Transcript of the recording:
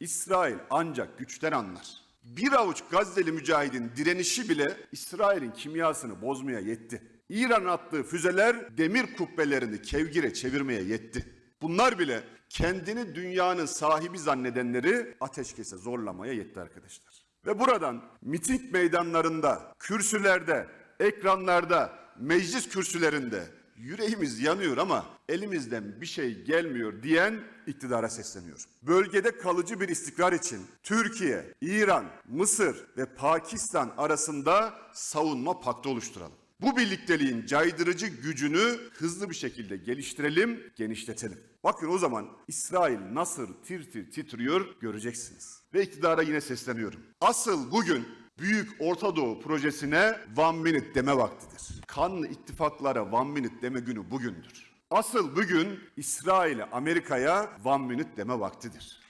İsrail ancak güçten anlar. Bir avuç Gazze'li mücahidin direnişi bile İsrail'in kimyasını bozmaya yetti. İran'ın attığı füzeler demir kubbelerini kevgire çevirmeye yetti. Bunlar bile kendini dünyanın sahibi zannedenleri ateşkese zorlamaya yetti arkadaşlar. Ve buradan miting meydanlarında, kürsülerde, ekranlarda, meclis kürsülerinde yüreğimiz yanıyor ama elimizden bir şey gelmiyor diyen iktidara sesleniyorum. Bölgede kalıcı bir istikrar için Türkiye, İran, Mısır ve Pakistan arasında savunma paktı oluşturalım. Bu birlikteliğin caydırıcı gücünü hızlı bir şekilde geliştirelim, genişletelim. Bakın o zaman İsrail nasıl tir tir titriyor göreceksiniz. Ve iktidara yine sesleniyorum. Asıl bugün Büyük Orta Doğu projesine one minute deme vaktidir. Kanlı ittifaklara one minute deme günü bugündür. Asıl bugün İsrail'e, Amerika'ya one minute deme vaktidir.